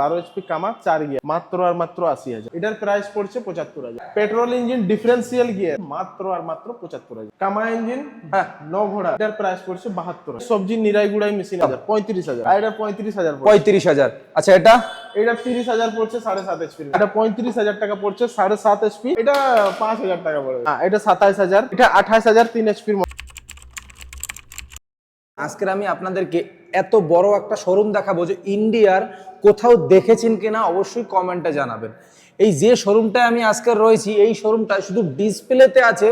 বারো এইচপি কামা চার গিয়ার মাত্র আর মাত্র আশি হাজার। এটার প্রাইস পড়ছে পঁচাত্তর হাজার। পেট্রোল ইঞ্জিন ডিফারেন্সিয়াল গিয়ার মাত্র আর মাত্র পঁচাত্তর হাজার। কামা ইঞ্জিন হ্যাঁ ন ঘোড়া এটার প্রাইস পড়ছে বাহাত্তর সবজি নিরাই গুড়াই মেশিন হাজার পঁয়ত্রিশ হাজার। আর এটা পঁয়ত্রিশ হাজার পঁয়ত্রিশ হাজার। আচ্ছা এটা? এটা তিরিশ হাজার পড়ছে সাড়ে সাত এইচপি এটা পঁয়ত্রিশ হাজার টাকা পড়ছে সাড়ে সাত এইচপি এটা পাঁচ হাজার টাকা পড়বে। হ্যাঁ এটা সাতাইশ হাজার। এটা আঠাশ হাজার তিন এইচপির আজকের আমি আপনাদেরকে এত বড় একটা শোরুম দেখাবো যে ইন্ডিয়ার কোথাও দেখেছেন কিনা অবশ্যই কমেন্টে জানাবেন। এই যে শোরুমটায় আমি আজকে রয়েছি, এই শোরুমটা শুধু ডিসপ্লেতে আছে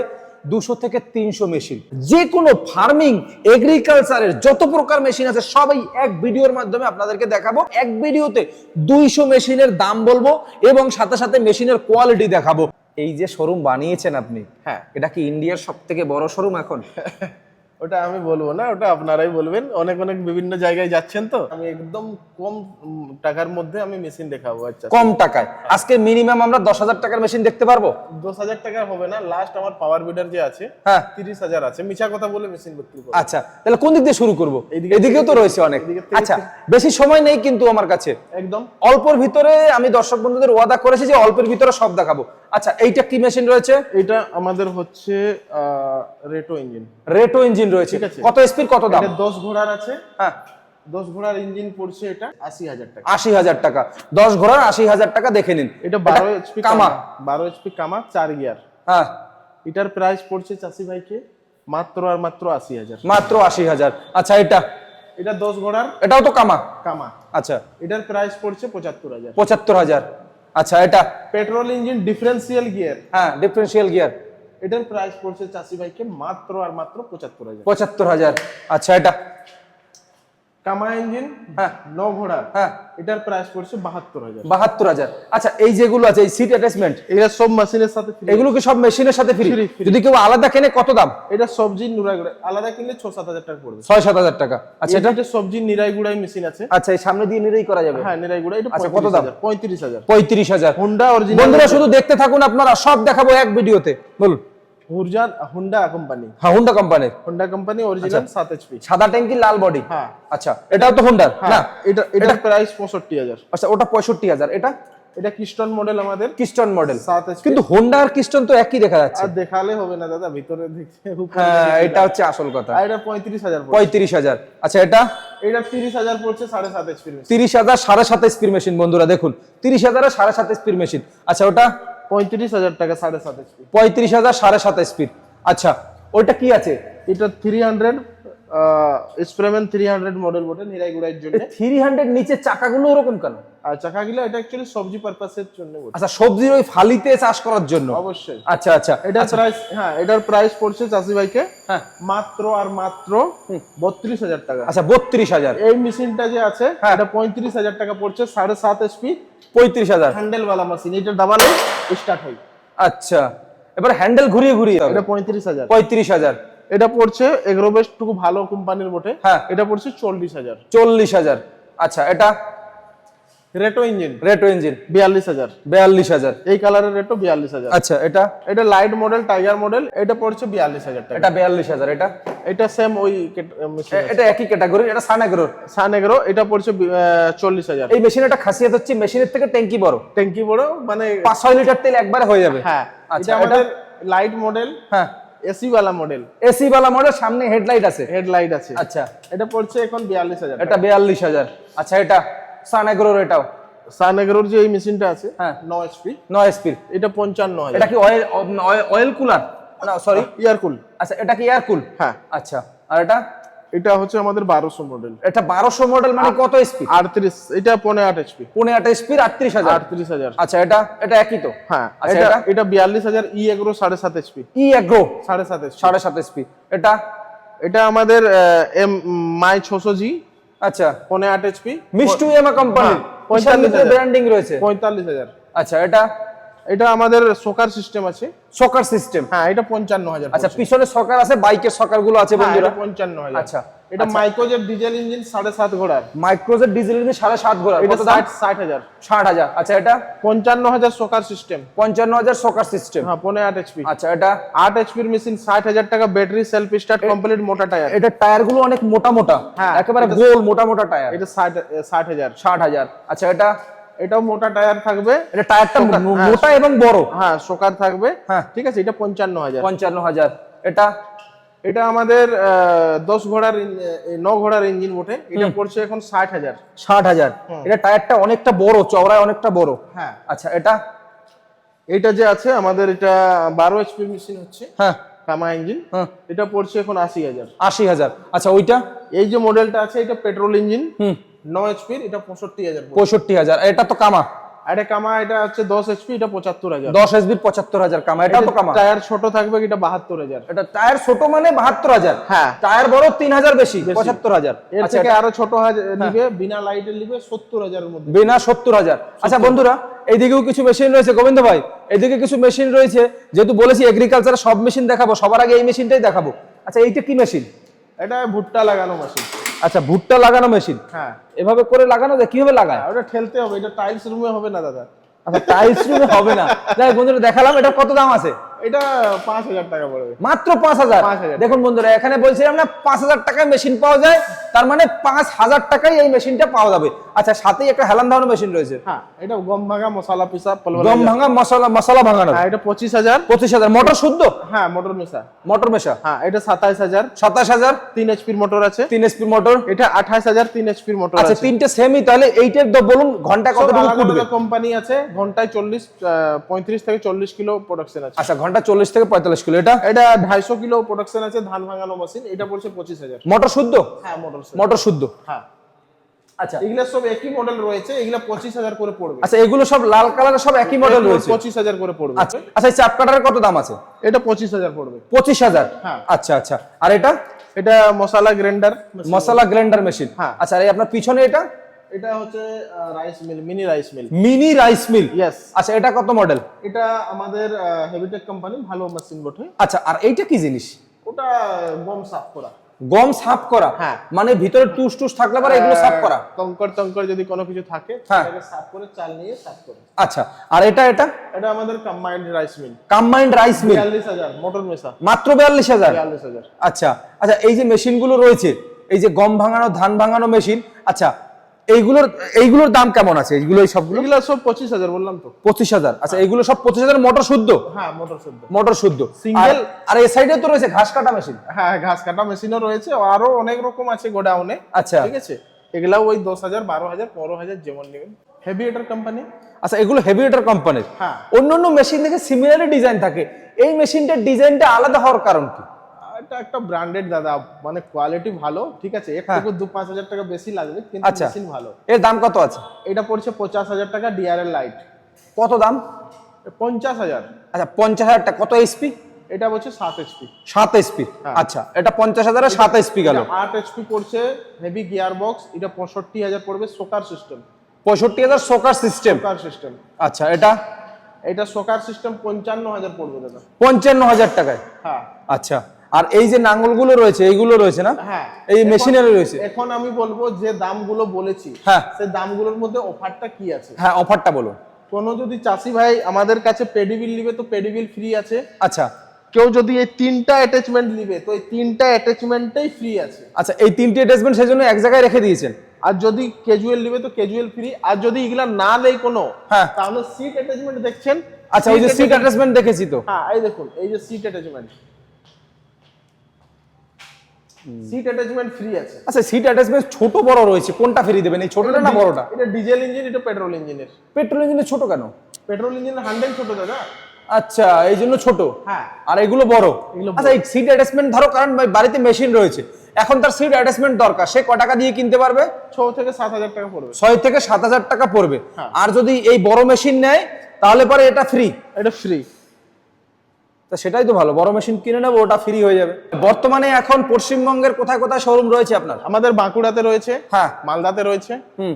দুশো থেকে তিনশো মেশিন যে কোনো ফার্মিং এগ্রিকালচারের যত প্রকার মেশিন আছে, সবই এক ভিডিওর মাধ্যমে আপনাদেরকে দেখাবো। এক ভিডিওতে দুইশো মেশিনের দাম বলব এবং সাথে সাথে মেশিনের কোয়ালিটি দেখাবো। এই যে শোরুম বানিয়েছেন আপনি হ্যাঁ এটা কি ইন্ডিয়ার সব থেকে বড় শোরুম এখন? ওটা আমি বলব না ওটা আপনারাই বলবেন। অনেক অনেক বিভিন্ন জায়গায় যাচ্ছেন তো। আমি একদম কম টাকার মধ্যে আমি মেশিন দেখাবো আচ্ছা। কম টাকায়। আজকে মিনিমাম আমরা দশ হাজার টাকার মেশিন দেখতে পারব? দশ হাজার টাকা হবে না লাস্ট আমার পাওয়ার বিডার যে আছে হ্যাঁ। তিরিশ হাজার আছে। মিছা কথা বলে মেশিন বিক্রি করব। আচ্ছা তাহলে কোন দিক দিয়ে শুরু করব? এইদিকে এদিকেও তো রয়েছে অনেক। আচ্ছা বেশি সময় নেই কিন্তু আমার কাছে। একদম। অল্পর ভিতরে আমি দর্শক বন্ধুদের ওয়াদা করেছি যে অল্পের ভিতরে সব দেখাবো। আচ্ছা এইটা কি মেশিন রয়েছে? এটা আমাদের হচ্ছে রেটো ইঞ্জিন রেটো ইঞ্জিন রয়েছে। কত স্পিড কত দাম? দশ ঘোড়ার আছে। হ্যাঁ। দশ ঘোড়ার ইঞ্জিন পড়ছে এটা আশি হাজার টাকা। আশি হাজার টাকা। দশ ঘোড়ার আশি হাজার টাকা দেখে নিন। এটা বারো এইচপি কামা। কামা। বারো এইচপি কামা চার গিয়ার হ্যাঁ। এটার প্রাইস পড়ছে চাষি ভাইকে মাত্র আর মাত্র আশি হাজার। মাত্র আশি হাজার। আচ্ছা এটা? এটা দশ ঘোড়ার এটাও তো কামা? কামা। আচ্ছা। এটার প্রাইস পড়ছে পঁচাত্তর হাজার। পঁচাত্তর হাজার। আচ্ছা এটা? পেট্রোল ইঞ্জিন ডিফারেন্সিয়াল গিয়ার হ্যাঁ ডিফারেন্সিয়াল গিয়ার এটার প্রাইস পড়ছে চাষি ভাইকে মাত্র আর মাত্র পঁচাত্তর হাজার। পঁচাত্তর হাজার। আচ্ছা এটা? কামা ইঞ্জিন হ্যাঁ। ন ঘোড়ার হ্যাঁ। এটার প্রাইস পড়ছে বাহাত্তর হাজার। বাহাত্তর হাজার। আচ্ছা এই যেগুলো আছে এই সিট অ্যাটাচমেন্ট এটা সব মেশিনের সাথে এগুলো কি সব মেশিনের সাথে ফ্রি। যদি কেউ আলাদা কেনে কত দাম? এটা সবজি নুরাই গুড়াই। আলাদা কিনলে ছ সাত হাজার টাকা পড়বে। ছয় সাত হাজার টাকা। আচ্ছা এটা? এটা সবজি নিরাই গুড়াই মেশিন আছে। আচ্ছা এই সামনে দিয়ে নিরেই করা যাবে। হ্যাঁ নিরাই গুড়াই। এটা আচ্ছা, কত দাম? পঁয়ত্রিশ হাজার। পঁয়ত্রিশ হাজার। হুন্ডা অরিজিনাল বন্ধুরা শুধু দেখতে থাকুন আপনারা সব দেখাবো এক ভিডিওতে। বলুন। হুরজা হুন্ডা কোম্পানি হ্যাঁ হুন্ডা কোম্পানির হুন্ডা কোম্পানি অরিজিনাল সাত এইচপি সাদা ট্যাঙ্কি লাল বডি হ্যাঁ। আচ্ছা এটাও তো হুন্ডার না? হ্যাঁ এটা প্রাইস পঁয়ষট্টি হাজার। আচ্ছা ওটা পঁয়ষট্টি হাজার। এটা? এটা কিস্টন মডেল আমাদের। কিস্টন মডেল কিন্তু হোন্ডা আর কিস্টন তো একই দেখা যাচ্ছে। আর দেখালে হবে না দাদা ভিতরে উপরে হ্যাঁ এটা হচ্ছে আসল কথা। এটা পঁয়ত্রিশ হাজার পড়ছে। পঁয়ত্রিশ হাজার। আচ্ছা এটা? এটা তিরিশ হাজার পড়ছে সাড়ে সাত এইচপি তিরিশ হাজার সাড়ে সাত স্পিড মেশিন বন্ধুরা দেখুন। তিরিশ হাজার সাড়ে সাত স্পিড মেশিন আচ্ছা ওটা? পঁয়ত্রিশ হাজার টাকা সাড়ে সাত স্পিড পঁয়ত্রিশ হাজার সাড়ে সাত স্পিড আচ্ছা ওইটা কি আছে? এটা three hundred sprayman three hundred model বটে নিরাই গুড়াইয়ের জন্য। থ্রি হান্ড্রেড নিচে চাকাগুলো ওরকম কেন? আর চাকাগুলো এটা অ্যাকচুয়ালি সবজি পারপাসের জন্য। আচ্ছা সবজির ওই ফালিতে চাষ করার জন্য? অবশ্যই। আচ্ছা আচ্ছা এটার প্রাইস হ্যাঁ এটার প্রাইস পড়ছে চাষি ভাইকে হ্যাঁ। মাত্র আর মাত্র বত্রিশ হাজার টাকা। আচ্ছা বত্রিশ হাজার। এই মেশিনটা যে আছে হ্যাঁ। এটা পঁয়ত্রিশ হাজার টাকা পড়ছে সাড়ে সাত এসপি পঁয়ত্রিশ হাজার। হ্যান্ডেল वाला মেশিন এটা ডাবালে স্টার্ট হয়। আচ্ছা এবার হ্যান্ডেল ঘুরিয়ে ঘুরিয়ে এটা পঁয়ত্রিশ হাজার। পঁয়ত্রিশ হাজার। এটা পড়ছে এগ্রো বেস্ট টুকু ভালো কোম্পানির বটে। হ্যাঁ। এটা পড়ছে চল্লিশ হাজার। চল্লিশ হাজার। আচ্ছা এটা? রেটো ইঞ্জিন রেটো ইঞ্জিন বিয়াল্লিশ হাজার। বিয়াল্লিশ হাজার। এই কালারের রেটো বিয়াল্লিশ হাজার। আচ্ছা এটা? এটা লাইট মডেল টাইগার মডেল এটা পড়ছে বিয়াল্লিশ হাজার টাকা। এটা বিয়াল্লিশ হাজার এটা? এটা সেম ওই এটা একই ক্যাটাগরি এটা সানাগ্রোর সান এগ্রো এটা পড়ছে চল্লিশ হাজার। এই মেশিনের একটা খাসিয়ত হচ্ছে মেশিনের থেকে ট্যাঙ্কি বড়। ট্যাঙ্কি বড় মানে পাঁচ ছয় লিটার তেল একবারে হয়ে যাবে। হ্যাঁ আচ্ছা, আমাদের লাইট মডেল হ্যাঁ। এসি বালা মডেল। এসি বালা মডেল সামনে হেডলাইট আছে। হেডলাইট আছে। আচ্ছা। এটা পড়ছে এখন বিয়াল্লিশ হাজার এটা বিয়াল্লিশ হাজার। আচ্ছা এটা সানাগ্রোর এটাও? সান এগ্রোর যে এই মেশিনটা আছে হ্যাঁ। নো এসপি নয় স্পিড এটা পঞ্চান্ন হাজার। এটা কি অয়েল অয়েল কুলার না সরি ইয়ারকুল আচ্ছা এটা কি এয়ার কুল হ্যাঁ। আচ্ছা আর এটা? এটা হচ্ছে আমাদের বারোশো মডেল এটা বারোশো মডেল মানে কত স্পিড আটত্রিশ এটা পনেরো আট এইচপি পনেরো আট স্পিড আটত্রিশ হাজার। আটত্রিশ হাজার। আচ্ছা এটা এটা একই তো? হ্যাঁ আচ্ছা, এটা বিয়াল্লিশ হাজার ই এগ্রো সাড়ে সাত এইচপি ই এগ্রো? সাড়ে সাত সাড়ে সাত স্পিড এটা? এটা আমাদের এম মাই ছশো জি। আচ্ছা। পনেরো আট এইচপি মিষ্টু এমা কোম্পানি হ্যাঁ, পঁয়তাল্লিশ। ব্র্যান্ডিং রয়েছে। পঁয়তাল্লিশ হাজার। আচ্ছা এটা? এটা আমাদের সোকার সিস্টেম আছে। সকার সিস্টেম হ্যাঁ এটা পঞ্চান্ন হাজার আচ্ছা পিছনে সকার আছে বাইকের সকারগুলো আছে বন্ধুরা? পঞ্চান্ন হাজার আচ্ছা, এটা মাইক্রোজের ডিজেল ইঞ্জিন সাড়ে সাত ঘোড়ার। মাইক্রোজের ডিজেল ইঞ্জিন সাড়ে সাত ঘোড়া এটা ষাট ষাট হাজার ষাট হাজার আচ্ছা এটা? পঞ্চান্ন হাজার সোকার সিস্টেম পঞ্চান্ন হাজার সকার সিস্টেম হ্যাঁ পনেরো আট এইচপি আচ্ছা এটা? আট এইচপির মেশিন ষাট হাজার টাকা ব্যাটারি সেলফ স্টার্ট কমপ্লিট মোটা টায়ার এটা টায়ারগুলো অনেক মোটা মোটা। হ্যাঁ, একেবারে গোল মোটা মোটা টায়ার এটা ষাট ষাট হাজার ষাট হাজার আচ্ছা এটা? এটাও মোটা টায়ার থাকবে। এটা টায়ারটা হ্যাঁ, মোটা এবং বড়। হ্যাঁ সোকার থাকবে। হ্যাঁ। ঠিক আছে এটা পঞ্চান্ন হাজার। পঞ্চান্ন হাজার। এটা? এটা আমাদের দশ ঘোড়ার ন ঘোড়ার ইঞ্জিন বটে। এটা পড়ছে এখন ষাট হাজার। ষাট হাজার। এটা টায়ারটা অনেকটা বড় চওড়ায় অনেকটা বড়। হ্যাঁ। আচ্ছা এটা? এটা যে আছে আমাদের এটা বারো এইচপি মেশিন হচ্ছে। হ্যাঁ। কামা ইঞ্জিন। হ্যাঁ। এটা পড়ছে এখন আশি হাজার। আশি হাজার। আচ্ছা ওইটা? এই যে মডেলটা আছে এটা পেট্রোল ইঞ্জিন হুম। ন এইচপির এটা পঁয়ষট্টি হাজার পড়বে। পঁয়ষট্টি হাজার। এটা তো কামা। এটা কামা এটা হচ্ছে দশ এইচপি এটা পঁচাত্তর হাজার। দশ এসবির পঁচাত্তর হাজার কামা। এটা তো কামা। টায়ার ছোট থাকবে এটা বাহাত্তর হাজার। এটা টায়ার ছোট মানে বাহাত্তর হাজার। হ্যাঁ। টায়ার বড় তিন হাজার বেশি পঁচাত্তর হাজার। এর আচ্ছা থেকে আরও ছোট নিবে বিনা লাইটের নিবে সত্তর হাজারের মধ্যে। বিনা সত্তর হাজার। আচ্ছা বন্ধুরা এইদিকেও কিছু মেশিন রয়েছে। গোবিন্দ ভাই এইদিকে কিছু মেশিন রয়েছে। যেহেতু বলেছি এগ্রিকালচার সব মেশিন দেখাবো সবার আগে এই মেশিনটাই দেখাবো। আচ্ছা এইটা কি মেশিন এটা ভুট্টা লাগানো মেশিন আচ্ছা ভুট্টা লাগানো মেশিন হ্যাঁ। এভাবে করে লাগানো যায়? কীভাবে লাগায়? ওটা ঠেলতে হবে এটা টাইলস রুমে হবে না দাদা। আচ্ছা টাইলস রুমে হবে না। যাই বন্ধুরা দেখালাম এটা কত দাম আছে? এটা পাঁচ হাজার টাকা পড়বে। মাত্র পাঁচ হাজার? 5,000 দেখুন বন্ধুরা এখানে বলছিলাম না পাঁচ হাজার টাকায় মেশিন পাওয়া যায় তার মানে পাঁচ হাজার টাকায় এই মেশিনটা পাওয়া যাবে। আচ্ছা সাথেই একটা হেলান ধারণ মেশিন রয়েছে। হ্যাঁ এটা গম ভাঙা মশলা পিসা গম ভাঙা মশলা মশলা ভাঙানো। হ্যাঁ এটা পঁচিশ হাজার। পঁচিশ হাজার। মোটর শুদ্ধ? হ্যাঁ মোটর মেশা। মোটর মেশা। হ্যাঁ এটা সাতাইশ হাজার। সাতাশ হাজার। তিন এইচপির মোটর আছে। তিন এসপি মোটর। এটা আঠাশ হাজার তিন এইচপির মোটর আচ্ছা আছে। তিনটে সেমই তাহলে এইটার দ- বলুন ঘন্টায় কতটুকু ফুটবে? কোম্পানি আছে। ঘন্টায় চল্লিশ পঁয়ত্রিশ থেকে চল্লিশ কিলো প্রোডাকশন আছে। আচ্ছা ঘণ্টা চল্লিশ থেকে পঁয়তাল্লিশ কিলো। এটা? এটা ঢাইশো কিলো প্রোডাকশন আছে ধান ভাঙানো মেশিন এটা পড়ছে পঁচিশ হাজার। মোটর শুদ্ধ? হ্যাঁ মোটর মোটর শুদ্ধ। হ্যাঁ। আচ্ছা। এগুলা সব একই মডেল রয়েছে এগুলা পঁচিশ হাজার করে পড়বে। আচ্ছা এগুলো সব লাল কালারের সব একই মডেল রয়েছে? পঁচিশ হাজার করে পড়বে। আচ্ছা আচ্ছা এই চাপ কাটারের কত দাম আছে? এটা পঁচিশ হাজার পড়বে। পঁচিশ হাজার? হ্যাঁ। আচ্ছা আচ্ছা। আর এটা? এটা মশলা গ্রাইন্ডার মশলা গ্রাইন্ডার মেশিন হ্যাঁ। আচ্ছা আর এই আপনার পিছনে এটা? এটা হচ্ছে rice mill mini rice mill mini rice mill yes আচ্ছা এটা কত মডেল এটা আমাদের হেভিটেক কোম্পানি ভালো মেশিন বটে। আচ্ছা আর এইটা কি জিনিস? ওটা গম সাফ করা। গম সাফ করা হ্যাঁ। মানে ভিতরে টুস টুস থাকলে পরে এগুলো সাফ করা। কঙ্কর টঙ্কর যদি কোনো কিছু থাকে হ্যাঁ। সেটাকে সাফ করে চাল নিয়ে সাফ করে। আচ্ছা আর এটা এটা? এটা আমাদের combined rice mill combined rice mill বিয়াল্লিশ হাজার মোটর মেশা। মাত্র বিয়াল্লিশ হাজার? বিয়াল্লিশ হাজার। আচ্ছা আচ্ছা এই যে মেশিনগুলো রয়েছে এই যে গম ভাঙানো ধান ভাঙানো মেশিন আচ্ছা এইগুলোর এইগুলোর দাম কেমন আছে? এইগুলো সবগুলো? এগুলো সব পঁচিশ হাজার বললাম তো। পঁচিশ হাজার। আচ্ছা এইগুলো সব পঁচিশ হাজার মোটর শুদ্ধ? হ্যাঁ মোটর শুদ্ধ। মোটর শুদ্ধ। Single- আর- এই সাইডে তো রয়েছে ঘাস কাটা মেশিন হ্যাঁ ঘাস কাটা মেশিনও রয়েছে। আরও অনেক রকম আছে গোডাউনে। আচ্ছা। ঠিক আছে? এগুলা ওই দশ হাজার বারো হাজার পনেরো হাজার যেমন নেবেন। হেভি এটার কোম্পানি আচ্ছা এগুলো হেভিয়েটার কোম্পানির হ্যাঁ। অন্য অন্য মেশিন থেকে সিমিলারই ডিজাইন থাকে। এই মেশিনটার ডিজাইনটা আলাদা হওয়ার কারণ কি? এটা একটা ব্র্যান্ডেড দাদা মানে কোয়ালিটি ভালো ঠিক আছে? একটু দু পাঁচ হাজার টাকা বেশি লাগবে কিন্তু আচ্ছা। মেশিন ভালো। এর দাম কত আছে? এটা পড়ছে পঞ্চাশ হাজার টাকা ডিআরএল লাইট কত দাম? পঞ্চাশ হাজার। আচ্ছা পঞ্চাশ হাজার টাকা কত এইচপি এটা বলছে সাত এইচপি সাত এইচপি হ্যাঁ। আচ্ছা এটা পঞ্চাশ হাজারে সাত এইচপি গেল। আট এইচপি পড়ছে হেভি গিয়ার বক্স এটা পঁয়ষট্টি হাজার পড়বে সোকার সিস্টেম পঁয়ষট্টি হাজার সোকার সিস্টেম সোকার সিস্টেম আচ্ছা এটা? এটা সোকার সিস্টেম পঞ্চান্ন হাজার পড়বে দাদা। পঞ্চান্ন হাজার টাকায়। হ্যাঁ। আচ্ছা। আর এই যে নাঙ্গলগুলো রয়েছে এইগুলো রয়েছে না? হ্যাঁ। এই মেশিনারি রয়েছে। এখন আমি বলব যে দামগুলো বলেছি হ্যাঁ। সেই দামগুলোর মধ্যে অফারটা কি আছে? হ্যাঁ অফারটা বলুন। কোনো যদি চাষি ভাই আমাদের কাছে পেডিবিল নিবে তো পেডিবিল ফ্রি আছে। আচ্ছা। কেউ যদি এই তিনটা অ্যাটাচমেন্ট নিবে তো এই তিনটা অ্যাটাচমেন্টটাই ফ্রি আছে। আচ্ছা এই তিনটি অ্যাটাচমেন্ট সেই জন্য এক জায়গায় রেখে দিয়েছেন। আর যদি ক্যাজুয়াল নিবে তো ক্যাজুয়াল ফ্রি আর যদি এগুলা না নেই কোনো হ্যাঁ। তাহলে সিট অ্যাটাচমেন্ট দেখছেন? আচ্ছা ওই যে সিট অ্যাটাচমেন্ট দেখেছি তো। হ্যাঁ এই দেখুন এই যে seat attachment seat attachment free আছে। আচ্ছা সিট অ্যাটাচমেন্ট ছোট বড় রয়েছে কোনটা ফ্রি দেবেন? এই ছোটটা না বড়টা? এটা ডিজেল ইঞ্জিন এটা পেট্রোল ইঞ্জিনের পেট্রোল ইঞ্জিনে ছোট কেন? পেট্রোল ইঞ্জিন হান্ড্রেড ছোট দাদা। আচ্ছা এই জন্য ছোট? হ্যাঁ। আর এগুলো বড়? আচ্ছা এই সিট অ্যাটাচমেন্ট ধরো কারণ বাড়িতে মেশিন রয়েছে। এখন তার সিট অ্যাটাচমেন্ট দরকার। সে ক টাকা দিয়ে কিনতে পারবে? ছ থেকে সাত হাজার টাকা পড়বে। ছয় থেকে সাত হাজার টাকা পড়বে। হ্যাঁ। আর যদি এই বড় মেশিন নেয় তাহলে পরে এটা ফ্রি এটা ফ্রি তা সেটাই তো ভালো বড় মেশিন কিনে নেব ওটা ফ্রি হয়ে যাবে। বর্তমানে এখন পশ্চিমবঙ্গের কোথায় কোথায় শোরুম রয়েছে আপনার? আমাদের বাঁকুড়াতে রয়েছে হ্যাঁ। মালদাতে রয়েছে হুম।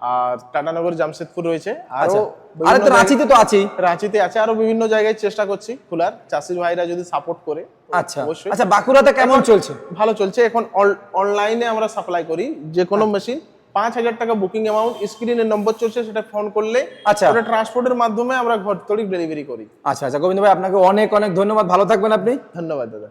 আর টাটানগর জামশেদপুর রয়েছে আরও আচ্ছা। আরে তো রাঁচিতে তো আছেই। রাঁচিতে আছে আরও বিভিন্ন জায়গায় চেষ্টা করছি খোলার চাষি ভাইরা যদি সাপোর্ট করে আচ্ছা। অবশ্যই। আচ্ছা বাঁকুড়াতে কেমন চলছে? ভালো চলছে এখন অনলাইনে আমরা সাপ্লাই করি যে কোনো মেশিন পাঁচ হাজার টাকা বুকিং অ্যামাউন্ট স্ক্রিনে নম্বর চলছে সেটা ফোন করলে আচ্ছা। ওটা ট্রান্সপোর্টের মাধ্যমে আমরা ঘর তরিক ডেলিভারি করি। আচ্ছা আচ্ছা গোবিন্দ ভাই আপনাকে অনেক অনেক ধন্যবাদ। ভালো থাকবেন আপনি। ধন্যবাদ দাদা।